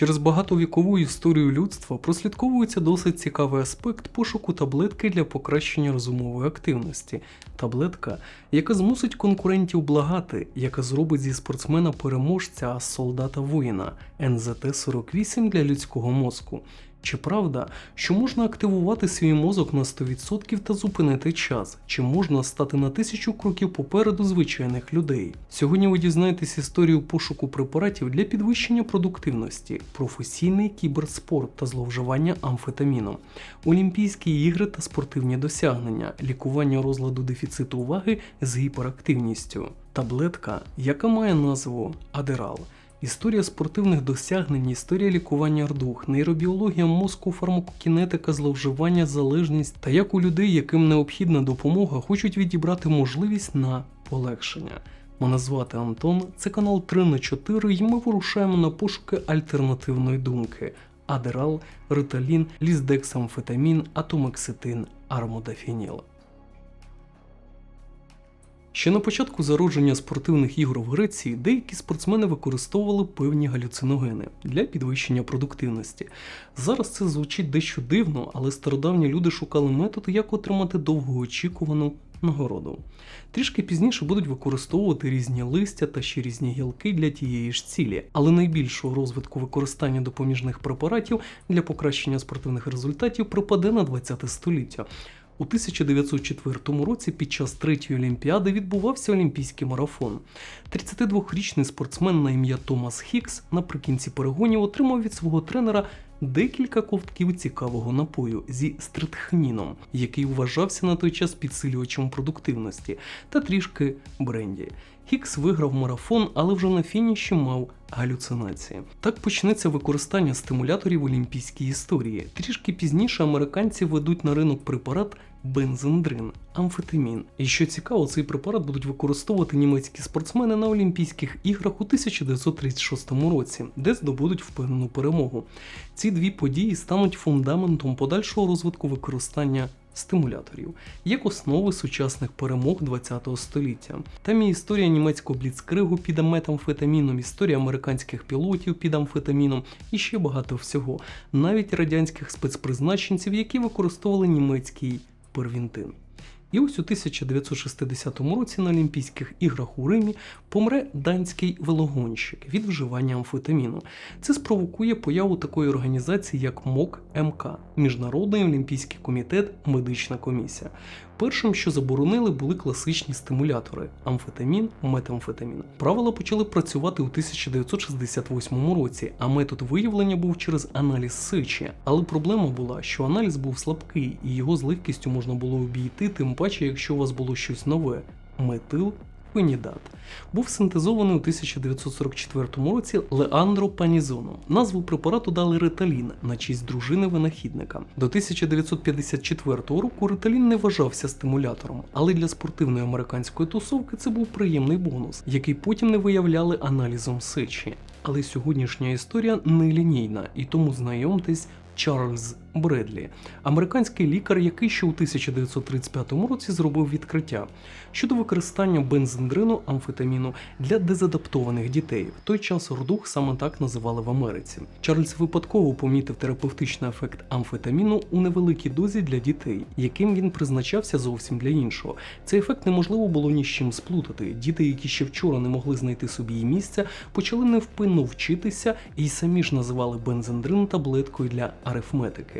Через багатовікову історію людства прослідковується досить цікавий аспект пошуку таблетки для покращення розумової активності. Таблетка, яка змусить конкурентів благати, яка зробить зі спортсмена переможця, а солдата воїна НЗТ-48 для людського мозку. Чи правда, що можна активувати свій мозок на 100% та зупинити час? Чи можна стати на тисячу кроків попереду звичайних людей? Сьогодні ви дізнаєтесь історію пошуку препаратів для підвищення продуктивності, професійний кіберспорт та зловживання амфетаміном, Олімпійські ігри та спортивні досягнення, лікування розладу дефіциту уваги з гіперактивністю, таблетка, яка має назву Адерал. Історія спортивних досягнень, історія лікування рдух, нейробіологія мозку, фармакокінетика, зловживання, залежність та як у людей, яким необхідна допомога, хочуть відібрати можливість на полегшення. Мене звати Антон, це канал 3 на 4 і ми вирушаємо на пошуки альтернативної думки. Адерал, риталін, ліздексамфетамін, атомекситин, армодафініл. Ще на початку зародження спортивних ігор в Греції деякі спортсмени використовували певні галюциногени для підвищення продуктивності. Зараз це звучить дещо дивно, але стародавні люди шукали методи, як отримати довгоочікувану нагороду. Трішки пізніше будуть використовувати різні листя та ще різні гілки для тієї ж цілі, але найбільшого розвитку використання допоміжних препаратів для покращення спортивних результатів припаде на 20 століття. У 1904 році під час третьої олімпіади відбувався олімпійський марафон. 32-річний спортсмен на ім'я Томас Хікс наприкінці перегонів отримав від свого тренера декілька ковтків цікавого напою зі стритхніном, який вважався на той час підсилювачем продуктивності, та трішки бренді. Хікс виграв марафон, але вже на фініші мав галюцинації. Так почнеться використання стимуляторів в олімпійській історії. Трішки пізніше американці ведуть на ринок препарат бензендрин, амфетамін. І що цікаво, цей препарат будуть використовувати німецькі спортсмени на Олімпійських іграх у 1936 році, де здобудуть впевнену перемогу. Ці дві події стануть фундаментом подальшого розвитку використання стимуляторів як основи сучасних перемог ХХ століття. Там і історія німецького бліцкригу під метамфетаміном, історія американських пілотів під амфетаміном і ще багато всього, навіть радянських спецпризначенців, які використовували німецький первінтин. І ось у 1960 році на Олімпійських іграх у Римі помре данський велогонщик від вживання амфетаміну. Це спровокує появу такої організації, як МОК МК Міжнародний олімпійський комітет, медична комісія. Першим, що заборонили, були класичні стимулятори амфетамін, метамфетамін. Правила почали працювати у 1968 році, а метод виявлення був через аналіз сечі. Але проблема була, що аналіз був слабкий і його з легкістю можна було обійти, тим паче, якщо у вас було щось нове метил. Фенідат був синтезований у 1944 році Леандро Панізоном. Назву препарату дали реталін на честь дружини винахідника. До 1954 року реталін не вважався стимулятором, але для спортивної американської тусовки це був приємний бонус, який потім не виявляли аналізом сечі. Але сьогоднішня історія нелінійна, і тому знайомтесь Чарльз Бредлі, американський лікар, який ще у 1935 році зробив відкриття щодо використання бензендрину амфетаміну для дезадаптованих дітей. В той час рдух саме так називали в Америці. Чарльз випадково помітив терапевтичний ефект амфетаміну у невеликій дозі для дітей, яким він призначався зовсім для іншого. Цей ефект неможливо було ні з чим сплутати. Діти, які ще вчора не могли знайти собі її місця, почали невпинно вчитися і самі ж називали бензендрин таблеткою для арифметики.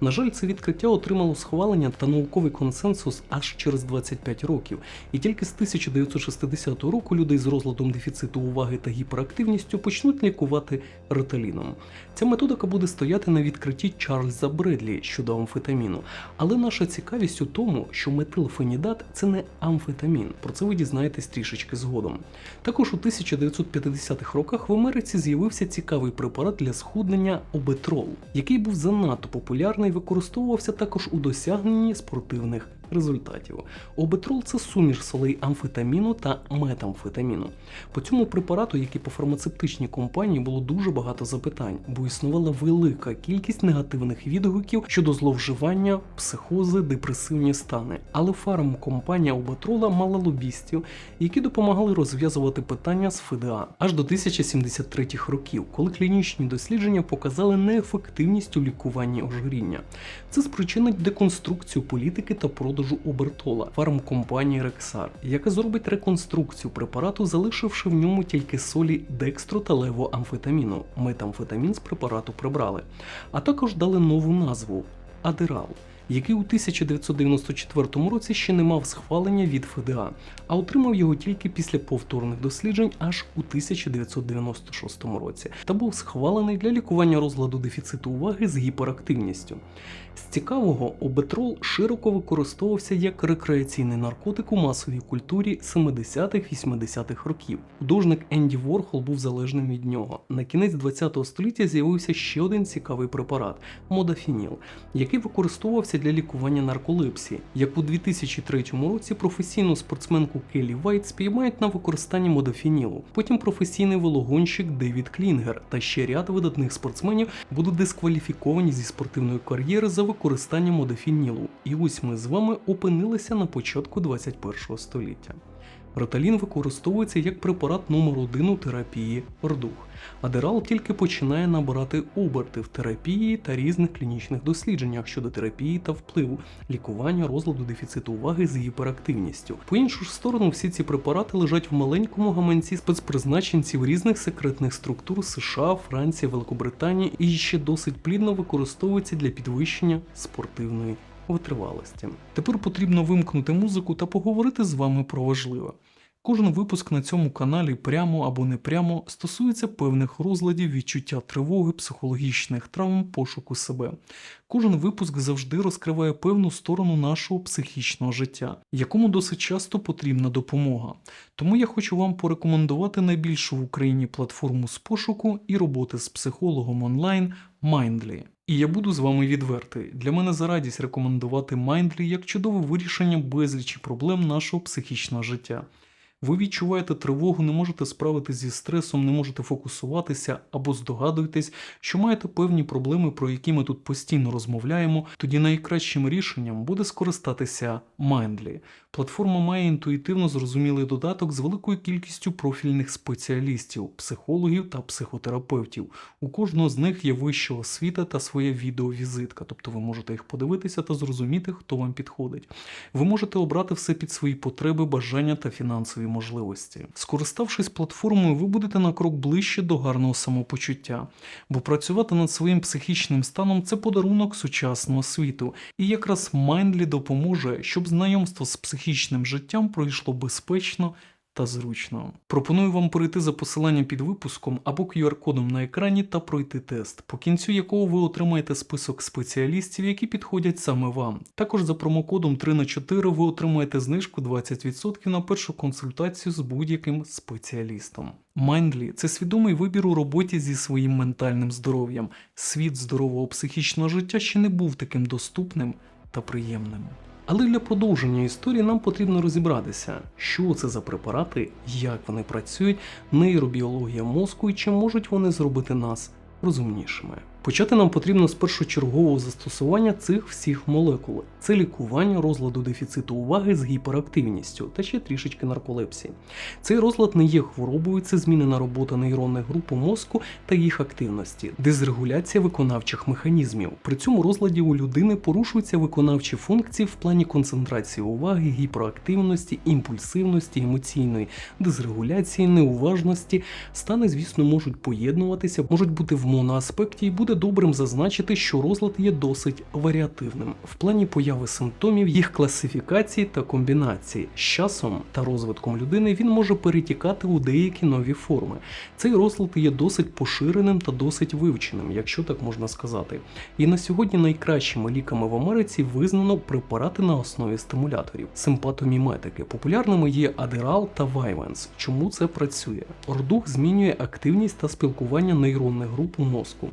На жаль, це відкриття отримало схвалення та науковий консенсус аж через 25 років, і тільки з 1960 року людей з розладом дефіциту уваги та гіперактивністю почнуть лікувати реталіном. Ця методика буде стояти на відкритті Чарльза Бредлі щодо амфетаміну. Але наша цікавість у тому, що метилфенідат це не амфетамін. Про це ви дізнаєтесь трішечки згодом. Також у 1950-х роках в Америці з'явився цікавий препарат для схуднення обетрол, який був занадто популярний використовувався також у досягненні спортивних результатів. Обетрол це суміш солей амфетаміну та метамфетаміну. По цьому препарату, як і по фармацевтичній компанії, було дуже багато запитань, бо існувала велика кількість негативних відгуків щодо зловживання, психози, депресивні стани. Але фармкомпанія Обетрола мала лобістів, які допомагали розв'язувати питання з ФДА аж до 1073 років, коли клінічні дослідження показали неефективність у лікуванні ожиріння. Це спричинить деконструкцію політики та продажу обертола фармкомпанії Рексар, яка зробить реконструкцію препарату, залишивши в ньому тільки солі декстру та левоамфетаміну. Метамфетамін з препарату прибрали, а також дали нову назву Адерал. Який у 1994 році ще не мав схвалення від ФДА, а отримав його тільки після повторних досліджень аж у 1996 році, та був схвалений для лікування розладу дефіциту уваги з гіперактивністю. З цікавого, обетрол широко використовувався як рекреаційний наркотик у масовій культурі 70-80-х років. Художник Енді Ворхол був залежним від нього. На кінець 20 століття з'явився ще один цікавий препарат модафініл, який використовувався для лікування нарколепсії. Як у 2003 році професійну спортсменку Келі Вайт спіймають на використанні модофінілу. Потім професійний вологонщик Девід Клінгер та ще ряд видатних спортсменів будуть дискваліфіковані зі спортивної кар'єри за використання модофінілу. І ось ми з вами опинилися на початку 21 століття. Роталін використовується як препарат номер один у терапії ордух. Адерал тільки починає набирати оберти в терапії та різних клінічних дослідженнях щодо терапії та впливу, лікування розладу дефіциту уваги з гіперактивністю. По іншу ж сторону, всі ці препарати лежать в маленькому гаманці спецпризначенців різних секретних структур США, Франції, Великобританії і ще досить плідно використовуються для підвищення спортивної витривалості. Тепер потрібно вимкнути музику та поговорити з вами про важливе. Кожен випуск на цьому каналі прямо або непрямо стосується певних розладів, відчуття тривоги, психологічних травм, пошуку себе. Кожен випуск завжди розкриває певну сторону нашого психічного життя, якому досить часто потрібна допомога. Тому я хочу вам порекомендувати найбільшу в Україні платформу з пошуку і роботи з психологом онлайн Mindly. І я буду з вами відвертий. Для мене за радість рекомендувати Mindly як чудове вирішення безлічі проблем нашого психічного життя. Ви відчуваєте тривогу, не можете справитися зі стресом, не можете фокусуватися або здогадуєтесь, що маєте певні проблеми, про які ми тут постійно розмовляємо. Тоді найкращим рішенням буде скористатися Mindly. Платформа має інтуїтивно зрозумілий додаток з великою кількістю профільних спеціалістів, психологів та психотерапевтів. У кожного з них є вища освіта та своя відеовізитка, тобто ви можете їх подивитися та зрозуміти, хто вам підходить. Ви можете обрати все під свої потреби, бажання та фінансові можливості. Скориставшись платформою, ви будете на крок ближче до гарного самопочуття, бо працювати над своїм психічним станом це подарунок сучасного світу, і якраз Mindly допоможе, щоб знайомство з психічним життям пройшло безпечно. Та зручно. Пропоную вам перейти за посиланням під випуском або QR-кодом на екрані та пройти тест, по кінцю якого ви отримаєте список спеціалістів, які підходять саме вам. Також за промокодом 3 на 4 ви отримаєте знижку 20% на першу консультацію з будь-яким спеціалістом. Mindly – це свідомий вибір у роботі зі своїм ментальним здоров'ям. Світ здорового психічного життя ще не був таким доступним та приємним. Але для продовження історії нам потрібно розібратися, що це за препарати, як вони працюють, нейробіологія мозку і чи можуть вони зробити нас розумнішими. Почати нам потрібно з першочергового застосування цих всіх молекул. Це лікування розладу дефіциту уваги з гіперактивністю та ще трішечки нарколепсії. Цей розлад не є хворобою, це змінена робота нейронних груп у мозку та їх активності, дезрегуляція виконавчих механізмів. При цьому розладі у людини порушуються виконавчі функції в плані концентрації уваги, гіперактивності, імпульсивності, емоційної дезрегуляції, неуважності. Стани, звісно, можуть поєднуватися, можуть бути в моноаспекті і буде добрим зазначити, що розлад є досить варіативним в плані появи симптомів, їх класифікації та комбінації. З часом та розвитком людини він може перетікати у деякі нові форми. Цей розлад є досить поширеним та досить вивченим, якщо так можна сказати. І на сьогодні найкращими ліками в Америці визнано препарати на основі стимуляторів, симпатоміметики. Популярними є Адерал та Вайвенс. Чому це працює? Ордух змінює активність та спілкування нейронних груп у мозку.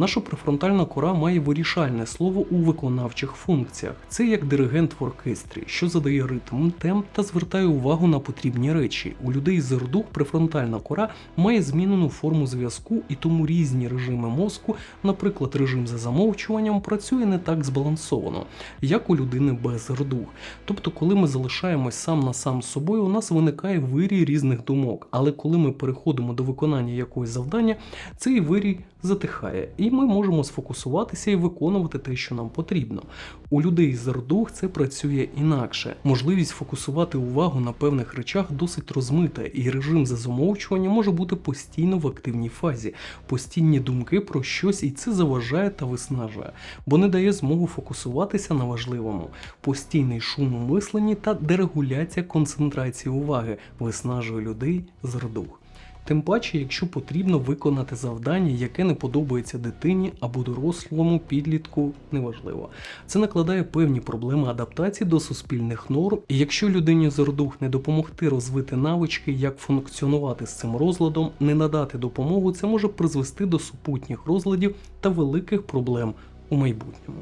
Наша префронтальна кора має вирішальне слово у виконавчих функціях. Це як диригент в оркестрі, що задає ритм, темп та звертає увагу на потрібні речі. У людей з РДУХ префронтальна кора має змінену форму зв'язку, і тому різні режими мозку, наприклад, режим за замовчуванням, працює не так збалансовано, як у людини без РДУХ. Тобто, коли ми залишаємось сам на сам з собою, у нас виникає вирій різних думок. Але коли ми переходимо до виконання якогось завдання, цей вирій затихає, і ми можемо сфокусуватися і виконувати те, що нам потрібно. У людей з РДУХ це працює інакше. Можливість фокусувати увагу на певних речах досить розмита, і режим за замовчування може бути постійно в активній фазі, постійні думки про щось, і це заважає та виснажує, бо не дає змогу фокусуватися на важливому, постійний шум у мисленні та дерегуляція концентрації уваги виснажує людей з РДУХ. Тим паче, якщо потрібно виконати завдання, яке не подобається дитині або дорослому підлітку, неважливо. Це накладає певні проблеми адаптації до суспільних норм, і якщо людині з не допомогти розвити навички, як функціонувати з цим розладом, не надати допомогу, це може призвести до супутніх розладів та великих проблем у майбутньому.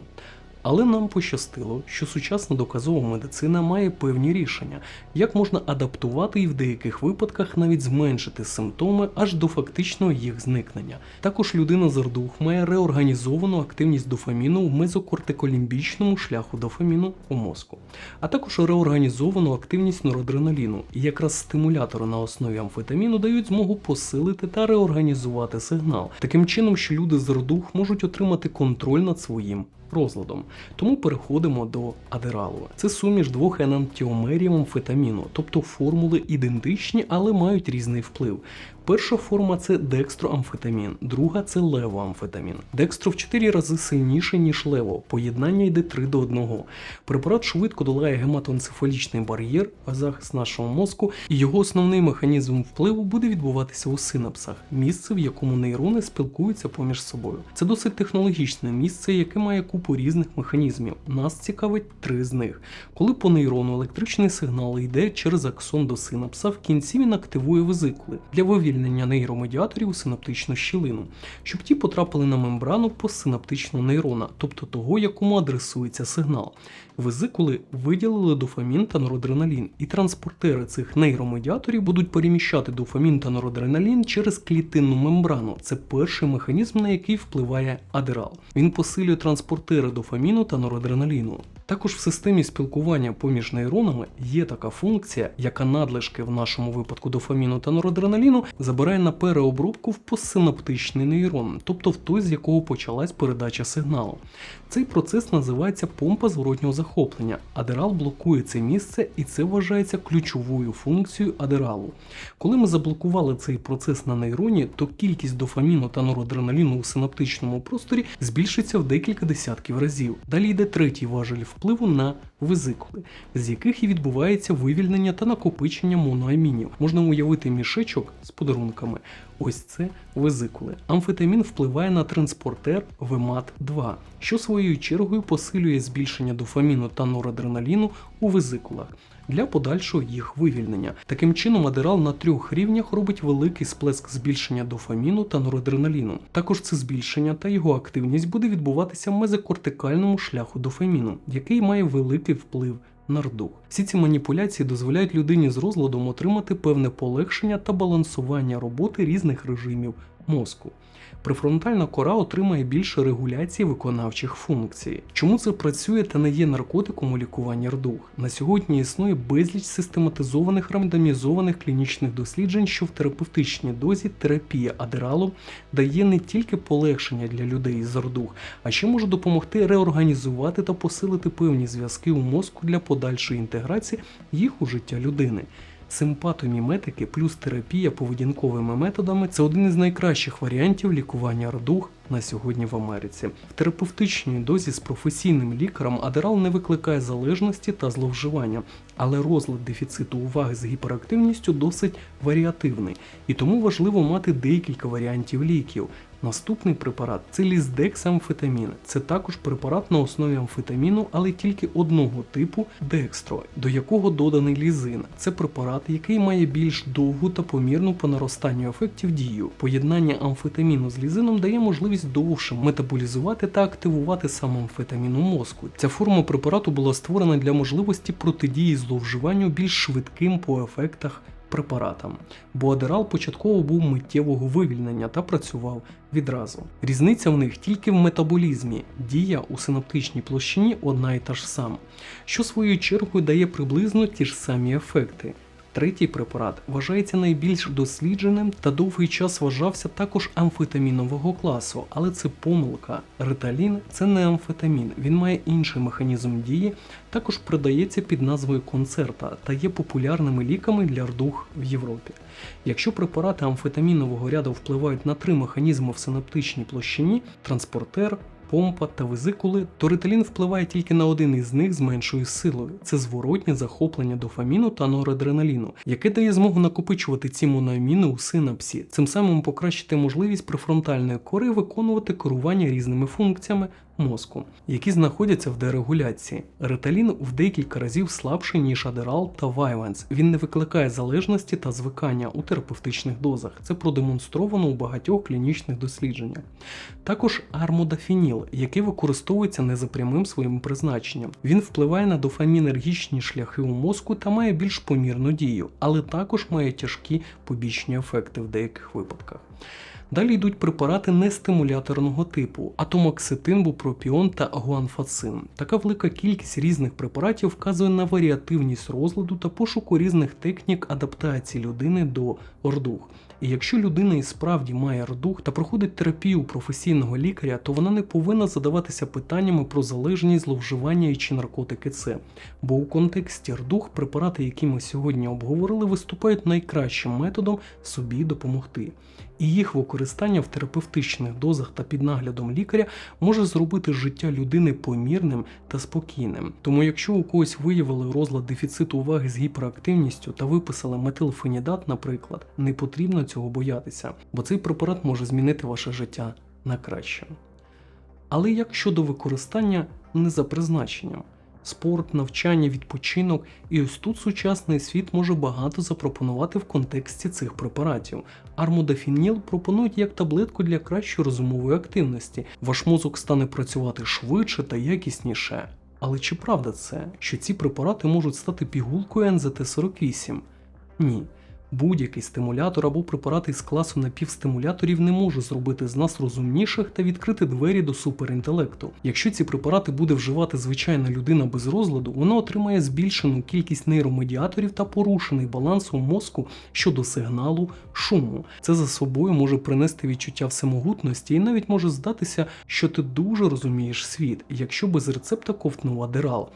Але нам пощастило, що сучасна доказова медицина має певні рішення, як можна адаптувати і в деяких випадках навіть зменшити симптоми аж до фактичного їх зникнення. Також людина з РДУХ має реорганізовану активність дофаміну в мезокортиколімбічному шляху дофаміну у мозку, а також реорганізовану активність норадреналіну. І якраз стимулятори на основі амфетаміну дають змогу посилити та реорганізувати сигнал, таким чином, що люди з РДУХ можуть отримати контроль над своїм розладом. Тому переходимо до адералу. Це суміш двох енантіомерів амфетаміну, тобто формули ідентичні, але мають різний вплив. Перша форма це декстроамфетамін, друга це левоамфетамін. Декстро в 4 рази сильніше, ніж лево. Поєднання йде 3 до 1. Препарат швидко долає гематоенцефалічний бар'єр, захист нашого мозку, і його основний механізм впливу буде відбуватися у синапсах, місце, в якому нейрони спілкуються поміж собою. Це досить технологічне місце, яке має купу різних механізмів. Нас цікавить три з них. Коли по нейрону електричний сигнал йде через аксон до синапса, в кінці він активує везикули для вивільнення нейромедіаторів у синаптичну щілину, щоб ті потрапили на мембрану постсинаптичного нейрона, тобто того, якому адресується сигнал. Везикули виділили дофамін та норадреналін, і транспортери цих нейромедіаторів будуть переміщати дофамін та норадреналін через клітинну мембрану. Це перший механізм, на який впливає адерал. Він посилює транспортери дофаміну та норадреналіну. Також в системі спілкування поміж нейронами є така функція, яка надлишки в нашому випадку дофаміну та норадреналіну забирає на переобробку в постсинаптичний нейрон, тобто в той, з якого почалась передача сигналу. Цей процес називається помпа зворотнього захоплення. Адерал блокує це місце, і це вважається ключовою функцією адералу. Коли ми заблокували цей процес на нейроні, то кількість дофаміну та норадреналіну у синаптичному просторі збільшиться в декілька десятків разів. Далі йде третій важель впливу на везикули, з яких і відбувається вивільнення та накопичення моноамінів. Можна уявити мішечок з подарунками. Ось це везикули. Амфетамін впливає на транспортер ВМАТ-2, що своєю чергою посилює збільшення дофаміну та норадреналіну у везикулах для подальшого їх вивільнення. Таким чином, адерал на трьох рівнях робить великий сплеск збільшення дофаміну та норадреналіну. Також це збільшення та його активність буде відбуватися в мезокортикальному шляху дофаміну, який має великий вплив на рдух. Всі ці маніпуляції дозволяють людині з розладом отримати певне полегшення та балансування роботи різних режимів мозку. Префронтальна кора отримає більше регуляції виконавчих функцій. Чому це працює та не є наркотиком у лікуванні рдух? На сьогодні існує безліч систематизованих рандомізованих клінічних досліджень, що в терапевтичній дозі терапія адералу дає не тільки полегшення для людей з рдух, а ще може допомогти реорганізувати та посилити певні зв'язки у мозку для подальшої інтеграції їх у життя людини. Симпатоміметики плюс терапія поведінковими методами це один із найкращих варіантів лікування рдух на сьогодні в Америці. В терапевтичній дозі з професійним лікарем адерал не викликає залежності та зловживання, але розлад дефіциту уваги з гіперактивністю досить варіативний, і тому важливо мати декілька варіантів ліків. Наступний препарат це ліздексамфетамін. Це також препарат на основі амфетаміну, але тільки одного типу декстро, до якого доданий лізин. Це препарат, який має більш довгу та помірну по наростанню ефектів дію. Поєднання амфетаміну з лізином дає можливість довше метаболізувати та активувати сам амфетамін у мозку. Ця форма препарату була створена для можливості протидії зловживанню більш швидким по ефектах препаратам, бо адерал початково був миттєвого вивільнення та працював відразу. Різниця в них тільки в метаболізмі, дія у синаптичній площині одна і та ж сама, що своєю чергою дає приблизно ті ж самі ефекти. Третій препарат вважається найбільш дослідженим та довгий час вважався також амфетамінового класу, але це помилка. Риталін це не амфетамін, він має інший механізм дії, також продається під назвою концерта та є популярними ліками для рдух в Європі. Якщо препарати амфетамінового ряду впливають на три механізми в синаптичній площині транспортер, помпа та везикули, то риталін впливає тільки на один із них з меншою силою. Це зворотнє захоплення дофаміну та норадреналіну, яке дає змогу накопичувати ці моноаміни у синапсі, цим самим покращити можливість префронтальної кори виконувати керування різними функціями мозку, які знаходяться в дерегуляції. Риталін в декілька разів слабший, ніж адерал та вайвенс. Він не викликає залежності та звикання у терапевтичних дозах. Це продемонстровано у багатьох клінічних дослідженнях. Також армодафініл, який використовується не за прямим своїм призначенням. Він впливає на дофамінергічні шляхи у мозку та має більш помірну дію, але також має тяжкі побічні ефекти в деяких випадках. Далі йдуть препарати нестимуляторного типу атомоксетин, бупропіон та гуанфацин. Така велика кількість різних препаратів вказує на варіативність розладу та пошуку різних технік адаптації людини до ордух. І якщо людина і справді має рдух та проходить терапію професійного лікаря, то вона не повинна задаватися питаннями про залежність, зловживання і чи наркотики це. Бо у контексті рдух препарати, які ми сьогодні обговорили, виступають найкращим методом собі допомогти. І їх використання в терапевтичних дозах та під наглядом лікаря може зробити життя людини помірним та спокійним. Тому, якщо у когось виявили розлад дефіциту уваги з гіперактивністю та виписали метилфенідат, наприклад, не потрібно цього боятися, бо цей препарат може змінити ваше життя на краще. Але як щодо використання не за призначенням? Спорт, навчання, відпочинок, і ось тут сучасний світ може багато запропонувати в контексті цих препаратів. Армодафініл пропонують як таблетку для кращої розумової активності. Ваш мозок стане працювати швидше та якісніше. Але чи правда це, що ці препарати можуть стати пігулкою НЗТ-48? Ні. Будь-який стимулятор або препарат із класу напівстимуляторів не може зробити з нас розумніших та відкрити двері до суперінтелекту. Якщо ці препарати буде вживати звичайна людина без розладу, вона отримає збільшену кількість нейромедіаторів та порушений баланс у мозку щодо сигналу шуму. Це за собою може принести відчуття всемогутності і навіть може здатися, що ти дуже розумієш світ, якщо без рецепта ковтнув адерал.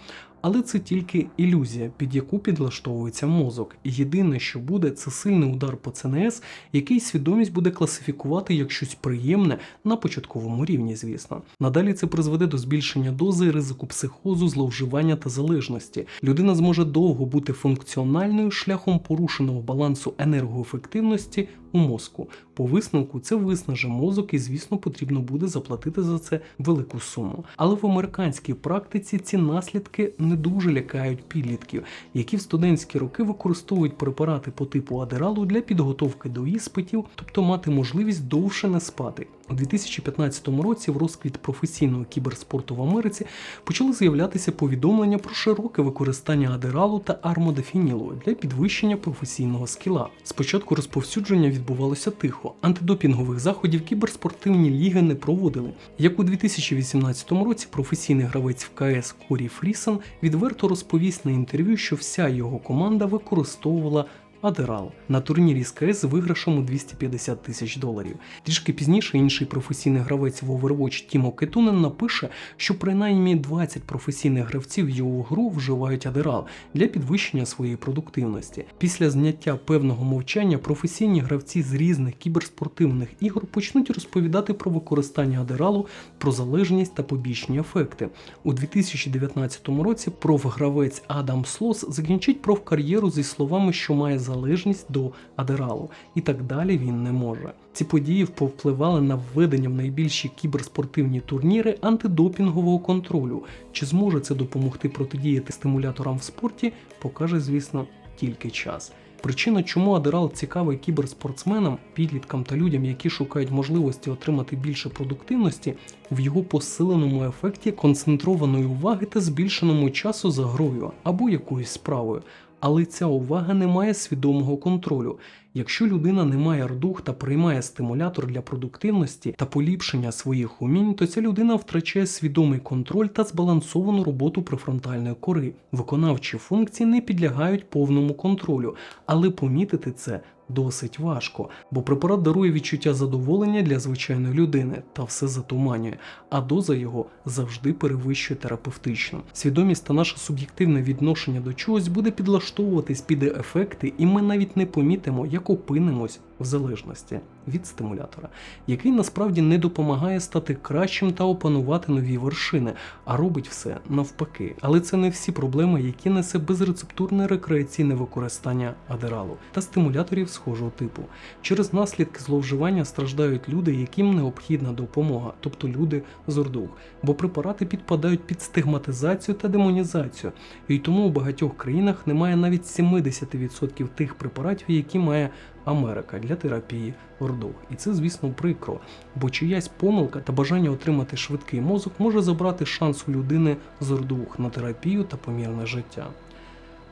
Але це тільки ілюзія, під яку підлаштовується мозок. Єдине, що буде, це сильний удар по ЦНС, який свідомість буде класифікувати як щось приємне на початковому рівні, звісно. Надалі це призведе до збільшення дози, ризику психозу, зловживання та залежності. Людина зможе довго бути функціональною шляхом порушеного балансу енергоефективності у мозку. По висновку це виснаже мозок, і звісно, потрібно буде заплатити за це велику суму. Але в американській практиці ці наслідки не дуже лякають підлітків, які в студентські роки використовують препарати по типу адералу для підготовки до іспитів, тобто мати можливість довше не спати. У 2015 році в розквіт професійного кіберспорту в Америці почали з'являтися повідомлення про широке використання адералу та армодафінілу для підвищення професійного скіла. Спочатку розповсюдження відбувалося тихо, антидопінгових заходів кіберспортивні ліги не проводили. Як у 2018 році професійний гравець в КС Корі Фрісон відверто розповість на інтерв'ю, що вся його команда використовувала Адерал на турнірі з КС з виграшем у 250 тисяч доларів. Трішки пізніше інший професійний гравець в Overwatch Тімо Кетунен напише, що принаймні 20 професійних гравців його гру вживають Адерал для підвищення своєї продуктивності. Після зняття певного мовчання професійні гравці з різних кіберспортивних ігор почнуть розповідати про використання Адералу, про залежність та побічні ефекти. У 2019 році профгравець Адам Слос закінчить профкар'єру зі словами, що має за залежність до адералу, і так далі він не може. Ці події повпливали на введення в найбільші кіберспортивні турніри антидопінгового контролю. Чи зможе це допомогти протидіяти стимуляторам в спорті, покаже, звісно, тільки час. Причина, чому Адерал цікавий кіберспортсменам, підліткам та людям, які шукають можливості отримати більше продуктивності, в його посиленому ефекті концентрованої уваги та збільшеному часу за грою або якоюсь справою. Але ця увага не має свідомого контролю. Якщо людина не має рдух та приймає стимулятор для продуктивності та поліпшення своїх умінь, то ця людина втрачає свідомий контроль та збалансовану роботу префронтальної кори. Виконавчі функції не підлягають повному контролю, але помітити це досить важко, бо препарат дарує відчуття задоволення для звичайної людини та все затуманює, а доза його завжди перевищує терапевтично. Свідомість та наше суб'єктивне відношення до чогось буде підлаштовуватись під ефекти, і ми навіть не помітимо, як опинимось в залежності від стимулятора, який насправді не допомагає стати кращим та опанувати нові вершини, а робить все навпаки. Але це не всі проблеми, які несе безрецептурне рекреаційне використання адералу та стимуляторів схожого типу. Через наслідки зловживання страждають люди, яким необхідна допомога, тобто люди з ордух, бо препарати підпадають під стигматизацію та демонізацію, і тому у багатьох країнах немає навіть 70% тих препаратів, які має Америка для терапії ордух. І це, звісно, прикро, бо чиясь помилка та бажання отримати швидкий мозок може забрати шанс у людини з ордух на терапію та помірне життя.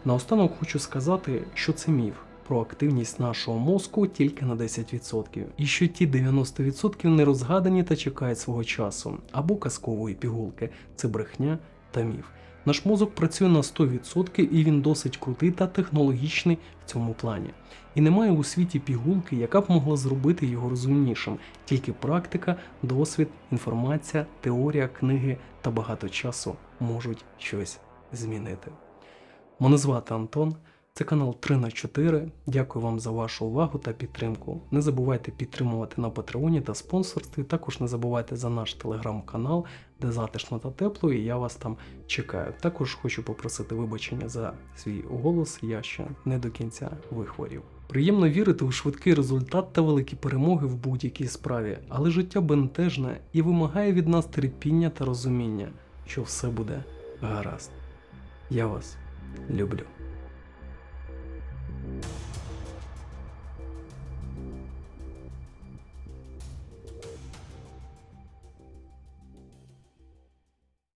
Наостанок хочу сказати, що це міф. Про активність нашого мозку тільки на 10%, і що ті 90% не розгадані та чекають свого часу, або казкової пігулки це брехня та міф. Наш мозок працює на 100% і він досить крутий та технологічний в цьому плані. І немає у світі пігулки, яка б могла зробити його розумнішим, тільки практика, досвід, інформація, теорія, книги та багато часу можуть щось змінити. Мене звати Антон. Це канал 3 на 4. Дякую вам за вашу увагу та підтримку. Не забувайте підтримувати на Патреоні та спонсорстві. Також не забувайте за наш телеграм-канал, де затишно та тепло, і я вас там чекаю. Також хочу попросити вибачення за свій голос, я ще не до кінця вихворів. Приємно вірити у швидкий результат та великі перемоги в будь-якій справі, але життя бентежне і вимагає від нас терпіння та розуміння, що все буде гаразд. Я вас люблю.